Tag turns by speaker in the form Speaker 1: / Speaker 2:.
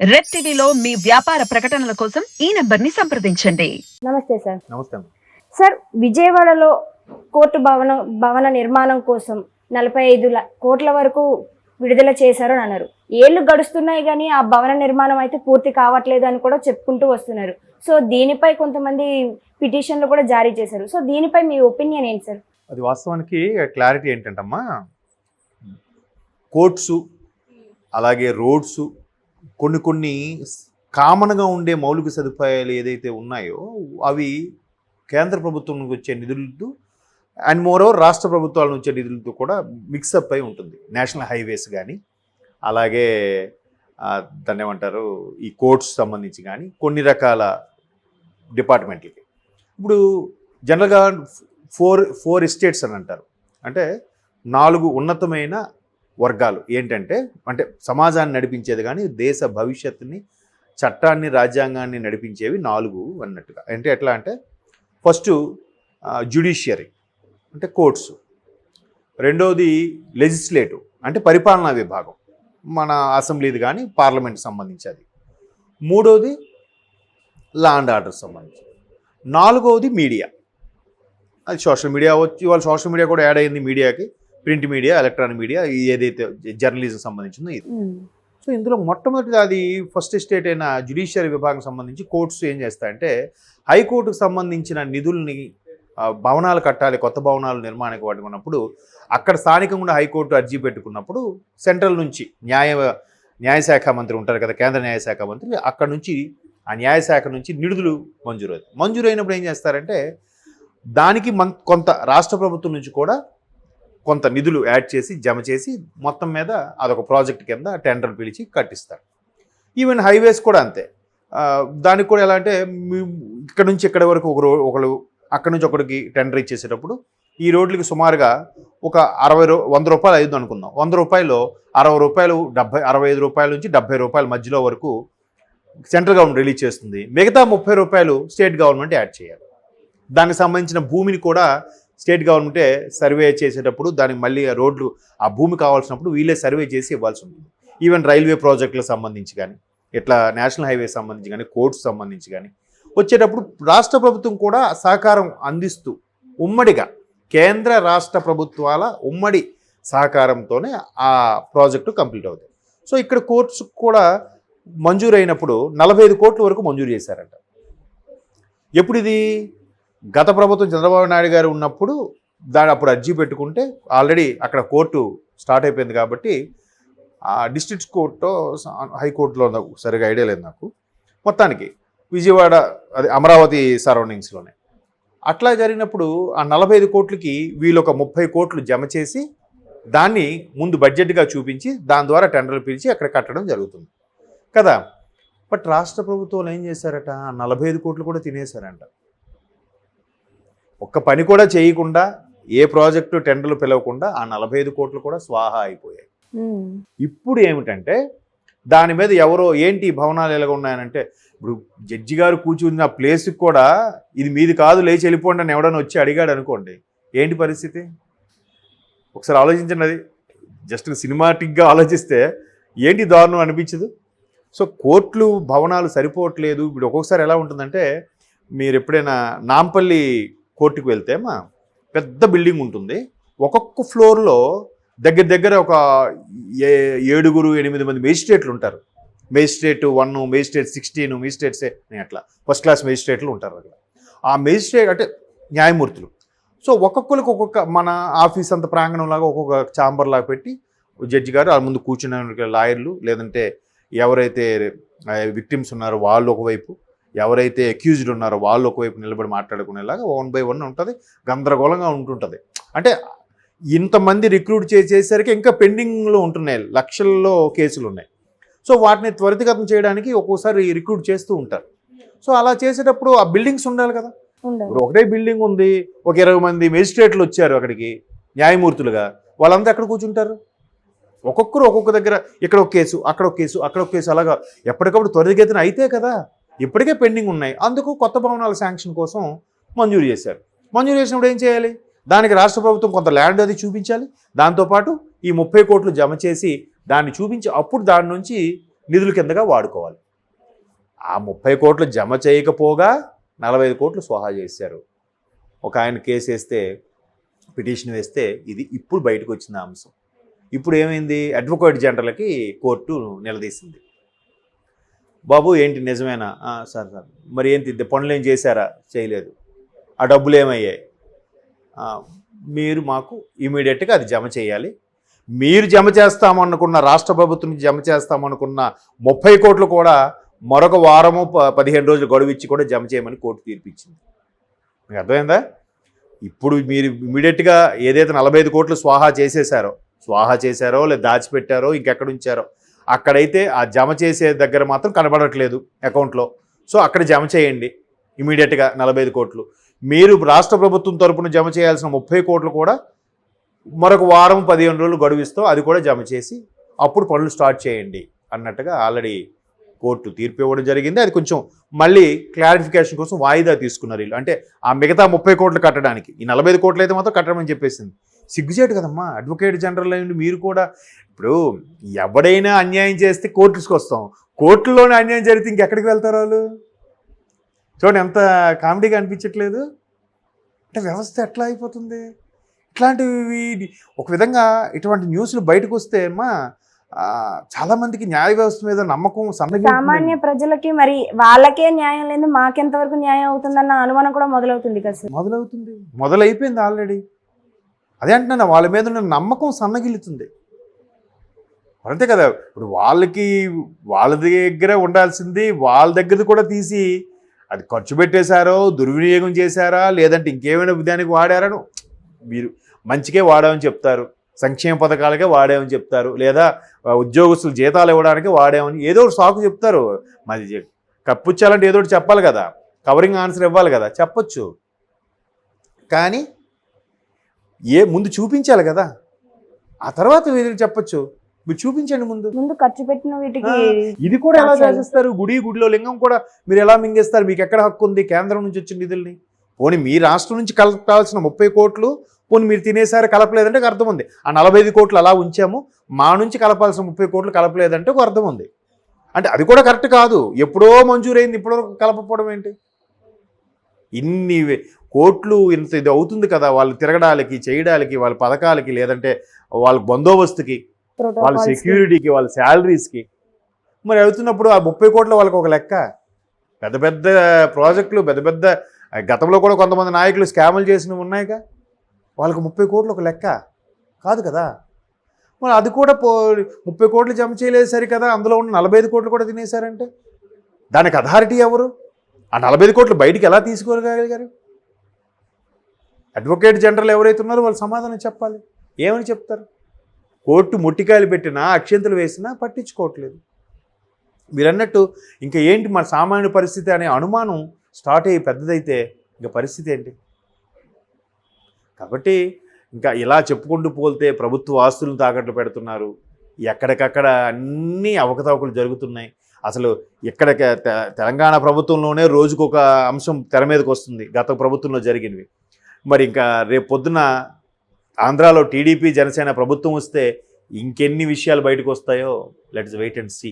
Speaker 1: Red టీవీలో మీ వ్యాపార ప్రకటనల కోసం ఈ నెంబర్ని సంప్రదించండి.
Speaker 2: నమస్తే సార్.
Speaker 3: నమస్తే.
Speaker 2: సార్ విజయవాడలో కోర్టు భవన భవన నిర్మాణం కోసం నలభై ఐదు కోట్ల వరకు విడుదల చేశారు అని అన్నారు. ఏళ్ళు గడుస్తున్నాయి కానీ ఆ భవన నిర్మాణం అయితే పూర్తి కావట్లేదు అని కూడా చెప్పుకుంటూ వస్తున్నారు. సో దీనిపై కొంతమంది పిటిషన్లు కూడా జారీ చేశారు. సో దీనిపై మీ ఒపీనియన్ ఏంటి సార్?
Speaker 3: అది వాస్తవానికి క్లారిటీ ఏంటంటమ్మా? కోర్ట్సు అలాగే రోడ్స్ కొన్ని కొన్ని కామన్గా ఉండే మౌలిక సదుపాయాలు ఏదైతే ఉన్నాయో అవి కేంద్ర ప్రభుత్వం నుంచి వచ్చే నిధులతో అండ్ మోరోవర్ రాష్ట్ర ప్రభుత్వాల నుంచి వచ్చే నిధులతో కూడా మిక్సప్ అయి ఉంటుంది. నేషనల్ హైవేస్ కానీ అలాగే దాన్ని ఏమంటారు ఈ కోర్ట్స్ సంబంధించి కానీ కొన్ని రకాల డిపార్ట్మెంట్లకి. ఇప్పుడు జనరల్గా ఫోర్ ఫోర్ ఎస్టేట్స్ అని అంటారు. అంటే నాలుగు ఉన్నతమైన వర్గాలు. ఏంటంటే అంటే సమాజాన్ని నడిపించేది కానీ దేశ భవిష్యత్తుని చట్టాన్ని రాజ్యాంగాన్ని నడిపించేవి నాలుగు అన్నట్టుగా. అంటే ఎట్లా అంటే ఫస్ట్ జ్యుడిషియరీ అంటే కోర్ట్స్. రెండోది లెజిస్లేటివ్ అంటే పరిపాలనా విభాగం. మన అసెంబ్లీది కానీ పార్లమెంట్ సంబంధించి మూడోది లా అండ్ ఆర్డర్ సంబంధించి. నాలుగవది మీడియా. అది సోషల్ మీడియా వచ్చి వాళ్ళ సోషల్ మీడియా కూడా యాడ్ అయింది మీడియాకి. ప్రింట్ మీడియా ఎలక్ట్రానిక్ మీడియా ఏదైతే జర్నలిజం సంబంధించిందో ఇది. సో ఇందులో మొట్టమొదటిది అది ఫస్ట్ స్టేట్ అయిన జ్యుడిషియరీ విభాగం సంబంధించి కోర్ట్స్ ఏం చేస్తాయంటే హైకోర్టుకు సంబంధించిన నిధుల్ని భవనాలు కట్టాలి కొత్త భవనాలు నిర్మాణానికి వాడుకున్నప్పుడు అక్కడ స్థానికంగా హైకోర్టు అర్జీ పెట్టుకున్నప్పుడు సెంట్రల్ నుంచి న్యాయ న్యాయశాఖ మంత్రి ఉంటారు కదా కేంద్ర న్యాయశాఖ మంత్రి అక్కడ నుంచి ఆ న్యాయశాఖ నుంచి నిధులు మంజూరు మంజూరు అయినప్పుడు ఏం చేస్తారంటే దానికి మన్ కొంత రాష్ట్ర ప్రభుత్వం నుంచి కూడా కొంత నిధులు యాడ్ చేసి జమ చేసి మొత్తం మీద అదొక ప్రాజెక్ట్ కింద టెండర్ పిలిచి కట్టిస్తారు. ఈవెన్ హైవేస్ కూడా అంతే. దానికి కూడా ఎలా అంటే ఇక్కడ నుంచి ఇక్కడ వరకు ఒకరు ఒకరు అక్కడ నుంచి ఒకరికి టెండర్ ఇచ్చేసేటప్పుడు ఈ రోడ్లకి సుమారుగా ఒక అరవై రూ వంద రూపాయలు అయ్యింది అనుకుందాం. వంద రూపాయలు అరవై రూపాయలు డెబ్బై అరవై ఐదు రూపాయల నుంచి డెబ్బై రూపాయల మధ్యలో వరకు సెంట్రల్ గవర్నమెంట్ రిలీజ్ చేస్తుంది. మిగతా ముప్పై రూపాయలు స్టేట్ గవర్నమెంట్ యాడ్ చేయాలి. దానికి సంబంధించిన భూమిని కూడా స్టేట్ గవర్నమెంటే సర్వే చేసేటప్పుడు దానికి మళ్ళీ రోడ్లు ఆ భూమి కావాల్సినప్పుడు వీళ్ళే సర్వే చేసి ఇవ్వాల్సి ఉంటుంది. ఈవెన్ రైల్వే ప్రాజెక్టులకు సంబంధించి కానీ ఇట్లా నేషనల్ హైవే సంబంధించి కానీ కోర్ట్స్ సంబంధించి కానీ వచ్చేటప్పుడు రాష్ట్ర ప్రభుత్వం కూడా సహకారం అందిస్తూ ఉమ్మడిగా కేంద్ర రాష్ట్ర ప్రభుత్వాల ఉమ్మడి సహకారంతోనే ఆ ప్రాజెక్టు కంప్లీట్ అవుతుంది సో ఇక్కడ కోర్ట్స్ కూడా మంజూరు అయినప్పుడు నలభై ఐదు కోట్ల వరకు మంజూరు చేశారంట. ఎప్పుడు ఇది గత ప్రభుత్వం చంద్రబాబు నాయుడు గారు ఉన్నప్పుడు దాని అప్పుడు అర్జీ పెట్టుకుంటే ఆల్రెడీ అక్కడ కోర్టు స్టార్ట్ అయిపోయింది కాబట్టి ఆ డిస్ట్రిక్ట్ కోర్టు హైకోర్టులో నాకు సరిగా ఐడియా లేదు నాకు. మొత్తానికి విజయవాడ అది అమరావతి సరౌండింగ్స్లోనే. అట్లా జరిగినప్పుడు ఆ నలభై ఐదు కోట్లకి వీళ్ళు ఒక ముప్పై కోట్లు జమ చేసి దాన్ని ముందు బడ్జెట్గా చూపించి దాని ద్వారా టెండర్లు పిలిచి అక్కడ కట్టడం జరుగుతుంది. కదా? బట్ రాష్ట్ర ప్రభుత్వాలు ఏం చేశారట? నలభై ఐదు కోట్లు కూడా తినేశారంట. ఒక్క పని కూడా చేయకుండా ఏ ప్రాజెక్టు టెండర్లు పిలవకుండా ఆ నలభై ఐదు కోట్లు కూడా స్వాహా అయిపోయాయి. ఇప్పుడు ఏమిటంటే దాని మీద ఎవరో ఏంటి భవనాలు ఎలాగ ఉన్నాయనంటే ఇప్పుడు జడ్జి గారు కూర్చున్న ప్లేస్కి కూడా ఇది మీది కాదు లేచి వెళ్ళిపోండి అని ఎవడైనా వచ్చి అడిగాడు అనుకోండి ఏంటి పరిస్థితి? ఒకసారి ఆలోచించండి అది. జస్ట్ సినిమాటిక్గా ఆలోచిస్తే ఏంటి దారుణం అనిపించదు? సో కోర్టులు భవనాలు సరిపోవట్లేదు. ఇప్పుడు ఒక్కొక్కసారి ఎలా ఉంటుందంటే మీరు ఎప్పుడైనా నాంపల్లి కోర్టుకు వెళ్తే మా పెద్ద బిల్డింగ్ ఉంటుంది. ఒక్కొక్క ఫ్లోర్లో దగ్గర దగ్గర ఒక ఏ ఏడుగురు ఎనిమిది మంది మేజిస్ట్రేట్లు ఉంటారు. Magistrate one magistrate sixteen magistrates అట్లా ఫస్ట్ క్లాస్ మేజిస్ట్రేట్లు ఉంటారు అక్కడ. ఆ మేజిస్ట్రేట్ అంటే న్యాయమూర్తులు. సో ఒక్కొక్కరికి ఒక్కొక్క మన ఆఫీస్ అంత ప్రాంగణం లాగా ఒక్కొక్క ఛాంబర్ లాగా పెట్టి జడ్జి గారు ఆ ముందు కూర్చున్న లాయర్లు లేదంటే ఎవరైతే విక్టిమ్స్ ఉన్నారో వాళ్ళు ఒకవైపు ఎవరైతే అక్యూజ్డ్ ఉన్నారో వాళ్ళు ఒకవైపు నిలబడి మాట్లాడుకునేలాగా వన్ బై వన్ ఉంటుంది గందరగోళంగా ఉంటుంటుంది. అంటే ఇంతమంది రిక్రూట్ చేసేసరికి ఇంకా పెండింగ్లో ఉంటున్నాయి లక్షల్లో కేసులు ఉన్నాయి సో వాటిని త్వరితగతం చేయడానికి ఒక్కోసారి రిక్రూట్ చేస్తూ ఉంటారు. సో అలా చేసేటప్పుడు ఆ బిల్డింగ్స్ ఉండాలి కదా? ఒకటే బిల్డింగ్ ఉంది ఒక ఇరవై మంది మేజిస్ట్రేట్లు వచ్చారు అక్కడికి న్యాయమూర్తులుగా. వాళ్ళంతా ఎక్కడ కూర్చుంటారు? ఒక్కొక్కరు ఒక్కొక్క దగ్గర ఇక్కడ ఒక కేసు అక్కడ ఒక కేసు అక్కడ ఒక కేసు అలాగా. ఎప్పటికప్పుడు త్వరితగతిన అయితే కదా? ఇప్పటికే పెండింగ్ ఉన్నాయి. అందుకు కొత్త భవనాల శాంక్షన్ కోసం మంజూరు చేశారు. మంజూరు చేసినప్పుడు ఏం చేయాలి? దానికి రాష్ట్ర ప్రభుత్వం కొంత ల్యాండ్ అది చూపించాలి. దాంతోపాటు ఈ ముప్పై కోట్లు జమ చేసి దాన్ని చూపించి అప్పుడు దాని నుంచి నిధుల కిందగా వాడుకోవాలి. ఆ ముప్పై కోట్లు జమ చేయకపోగా నలభై ఐదు కోట్లు స్వాహా చేశారు. ఒక ఆయన కేసు వేస్తే పిటిషన్ వేస్తే ఇది ఇప్పుడు బయటకు వచ్చిన అంశం. ఇప్పుడు ఏమైంది? Advocate జనరల్కి court నిలదీసింది. బాబు ఏంటి నిజమేనా? Sir sir. మరి ఏంటి ఇది పనులు ఏం చేశారా? చేయలేదు. ఆ డబ్బులు ఏమయ్యాయి? మీరు మాకు ఇమీడియట్గా అది జమ చేయాలి. మీరు జమ చేస్తామనుకున్న రాష్ట్ర ప్రభుత్వం జమ చేస్తామనుకున్న ముప్పై కోట్లు కూడా మరొక వారము ప- పదిహేను రోజులు గడువు ఇచ్చి కూడా జమ చేయమని కోర్టు తీర్పిచ్చింది. మీకు అర్థమైందా? ఇప్పుడు మీరు ఇమీడియట్గా ఏదైతే నలభై ఐదు కోట్లు స్వాహా చేసేసారో స్వాహా చేశారో లేదా దాచిపెట్టారో ఇంకెక్కడ ఉంచారో అక్కడైతే ఆ జమ చేసే దగ్గర మాత్రం కనబడట్లేదు అకౌంట్లో. సో అక్కడ జమ చేయండి ఇమీడియట్గా నలభై ఐదు కోట్లు. మీరు రాష్ట్ర ప్రభుత్వం తరపున జమ చేయాల్సిన ముప్పై కోట్లు కూడా మరొక వారం పదిహేను రోజులు గడువిస్తూ అది కూడా జమ చేసి అప్పుడు పనులు స్టార్ట్ చేయండి అన్నట్టుగా ఆల్రెడీ కోర్టు తీర్పు ఇవ్వడం జరిగింది. అది కొంచెం మళ్ళీ క్లారిఫికేషన్ కోసం వాయిదా తీసుకున్నారు వీళ్ళు. అంటే ఆ మిగతా ముప్పై కోట్లు కట్టడానికి ఈ నలభై ఐదు కోట్లు అయితే మాత్రం కట్టమని చెప్పేసింది. సిగ్గుచేటు కదమ్మా. అడ్వకేట్ జనరల్ అయ్యండి మీరు కూడా ఇప్పుడు ఎవడైనా అన్యాయం చేస్తే కోర్టుకి వస్తాం. కోర్టులోనే అన్యాయం జరిగితే ఇంకెక్కడికి వెళ్తారు వాళ్ళు? చూడండి ఎంత కామెడీగా అనిపించట్లేదు. అంటే వ్యవస్థ ఎట్లా అయిపోతుంది? ఇట్లాంటివి ఒక విధంగా ఇటువంటి న్యూస్లు బయటకు వస్తే అమ్మా చాలా మందికి న్యాయ వ్యవస్థ మీద నమ్మకం
Speaker 2: సామాన్య ప్రజలకి మరి వాళ్ళకే న్యాయం లేదు మాకెంత వరకు న్యాయం అవుతుందన్న అనుమానం కూడా మొదలవుతుంది కదా
Speaker 3: మొదలవుతుంది. మొదలైపోయింది ఆల్రెడీ. అదే అంటున్నాను వాళ్ళ మీద ఉన్న నమ్మకం సన్నగిలుతుంది అంతే కదా ఇప్పుడు వాళ్ళకి వాళ్ళ దగ్గర ఉండాల్సింది వాళ్ళ దగ్గర కూడా తీసి అది ఖర్చు పెట్టేశారో దుర్వినియోగం చేశారా లేదంటే ఇంకేమైనా దానికి వాడారను మీరు మంచికే వాడామని చెప్తారు సంక్షేమ పథకాలకే వాడామని చెప్తారు లేదా ఉద్యోగస్తులు జీతాలు ఇవ్వడానికి వాడామని ఏదో ఒకటి సాకు చెప్తారు. మరి కప్పుచ్చాలంటే ఏదో ఒకటి చెప్పాలి కదా కవరింగ్ ఆన్సర్ ఇవ్వాలి కదా చెప్పొచ్చు. కానీ ఏ ముందు చూపించాలి కదా? ఆ తర్వాత మీరు చెప్పొచ్చు. మీరు చూపించండి ముందు.
Speaker 2: ముందు ఖర్చు పెట్టిన వీటికి
Speaker 3: ఇది కూడా ఎలా. శాసిస్తారు గుడి గుడిలో లింగం కూడా మీరు ఎలా మింగేస్తారు? మీకు ఎక్కడ హక్కు ఉంది? కేంద్రం నుంచి వచ్చిన నిధుల్ని. పోనీ మీ రాష్ట్రం నుంచి కలపాల్సిన ముప్పై కోట్లు పోనీ మీరు తినేసారి కలపలేదంటే ఒక అర్థం ఉంది. ఆ నలభై ఐదు కోట్లు అలా ఉంచాము. మా నుంచి కలపాల్సిన ముప్పై కోట్లు కలపలేదంటే ఒక అర్థం ఉంది. అంటే అది కూడా కరెక్ట్ కాదు. ఎప్పుడో మంజూరైంది ఇప్పుడో కలపకపోవడం ఏంటి? ఇన్ని కోట్లు ఇంత ఇది అవుతుంది కదా వాళ్ళు తిరగడానికి చేయడానికి వాళ్ళ పథకాలకి లేదంటే వాళ్ళ బందోబస్తుకి వాళ్ళ. సెక్యూరిటీకి వాళ్ళ శాలరీస్కి. మరి అవుతున్నప్పుడు ఆ ముప్పై కోట్ల వాళ్ళకి ఒక లెక్క. పెద్ద పెద్ద ప్రాజెక్టులు పెద్ద పెద్ద గతంలో కూడా కొంతమంది నాయకులు స్కాములు చేసినవి ఉన్నాయిగా. వాళ్ళకి ముప్పై కోట్లు ఒక లెక్క. కాదు కదా. మరి అది కూడా పో ముప్పై కోట్లు జమ చేయలేదు సరి కదా అందులో ఉన్న నలభై ఐదు కోట్లు కూడా తినేశారంటే? దానికి అథారిటీ ఎవరు? ఆ నలభై ఐదు కోట్లు బయటికి ఎలా తీసుకోగలిగారు? అడ్వకేట్ జనరల్ ఎవరైతే ఉన్నారో వాళ్ళు సమాధానం చెప్పాలి. ఏమని చెప్తారు? కోర్టు ముట్టికాయలు పెట్టినా అక్షంతలు వేసినా పట్టించుకోవట్లేదు. మీరు అన్నట్టు ఇంకా ఏంటి మన సామాన్య పరిస్థితి అనే అనుమానం స్టార్ట్ అయ్యి పెద్దదైతే ఇంకా పరిస్థితి ఏంటి? కాబట్టి ఇంకా ఇలా చెప్పుకుంటూ పోల్తే ప్రభుత్వ ఆస్తులను తాకట్లు పెడుతున్నారు. ఎక్కడికక్కడ అన్ని అవకతవకలు జరుగుతున్నాయి. అసలు ఇక్కడ తెలంగాణ ప్రభుత్వంలోనే రోజుకొక అంశం తెర మీదకి వస్తుంది గత ప్రభుత్వంలో జరిగినవి. మరి ఇంకా రేపు పొద్దున ఆంధ్రాలో టీడీపీ జనసేన ప్రభుత్వం వస్తే ఇంకెన్ని విషయాలు బయటకు వస్తాయో లెట్స్ వెయిట్ అండ్ సీ.